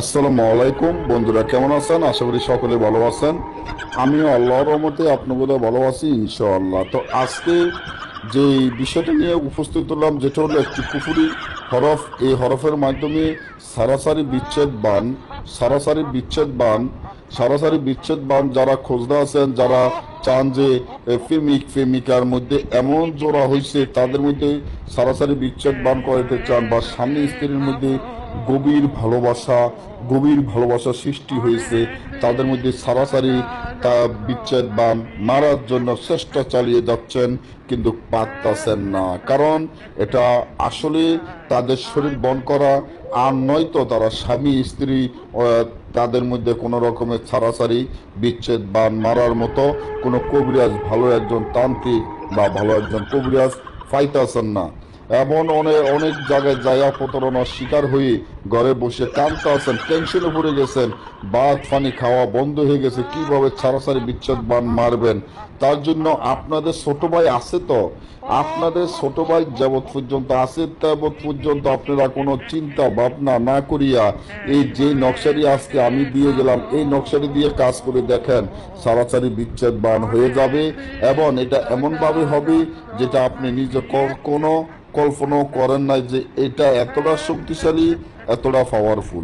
আসসালামু আলাইকুম। বন্ধুরা, কেমন আছেন? আশা করি সকলে ভালো আছেন। আমিও আল্লাহর রহমতে আপনাদের ভালো আছি ইনশাআল্লাহ। তো আজকে যে বিষয়টা নিয়ে উপস্থিত হলাম, যেটা হলো একটি পুকুরি হরফ। এই হরফের মাধ্যমে সারাসারি বিচ্ছেদ বান, সারাসারি বিচ্ছেদ বান সারাসারি বিচ্ছেদ বান যারা খোঁজদা আছেন, যারা চান যে প্রেমিক প্রেমিকার মধ্যে এমন জোড়া হয়েছে তাদের মধ্যে সরাসরি বিচ্ছেদ বান করাতে চান বা স্বামী স্ত্রীর মধ্যে গভীর ভালোবাসা গভীর ভালোবাসা সৃষ্টি হয়েছে, তাদের মধ্যে সারাসারি তা বিচ্ছেদ বান মারার জন্য চেষ্টা চালিয়ে যাচ্ছেন, কিন্তু পারতাছেন না। কারণ এটা আসলে তাদের শরীর বন করা, আর নয়তো তারা স্বামী, স্ত্রী তাদের মধ্যে কোনো রকমের ছাড়াছাড়ি, বিচ্ছেদ বান মারার মতো কোনো কবিরাজ, ভালো একজন তান্ত্রিক বা ভালো একজন কবিরাজ পাইতাছেন না। এমন অনেক অনেক জায়গায় জায়গা প্রতারণার শিকার হয়ে ঘরে বসে কাঁদতে আছেন টেনশনে পড়ে গেছেন বাদ পানি খাওয়া বন্ধ হয়ে গেছে, কীভাবে ছাড়াছাড়ি বিচ্ছেদ বান মারবেন? তার জন্য আপনাদের ছোট ভাই আছে তো? আপনাদের ছোট ভাই যাবৎ পর্যন্ত আছে, তাবৎ পর্যন্ত আপনারা কোনো চিন্তা, ভাবনা না করিয়া এই যে নকশারি আজকে আমি দিয়ে গেলাম, এই নকশারি দিয়ে কাজ করে দেখেন সারাসারি বিচ্ছেদ বান হয়ে যাবে। এবং এটা এমনভাবে হবে যেটা আপনি নিজে কোনো কল্পনাও করেন নাই যে এটা এতটা শক্তিশালী এতটা পাওয়ারফুল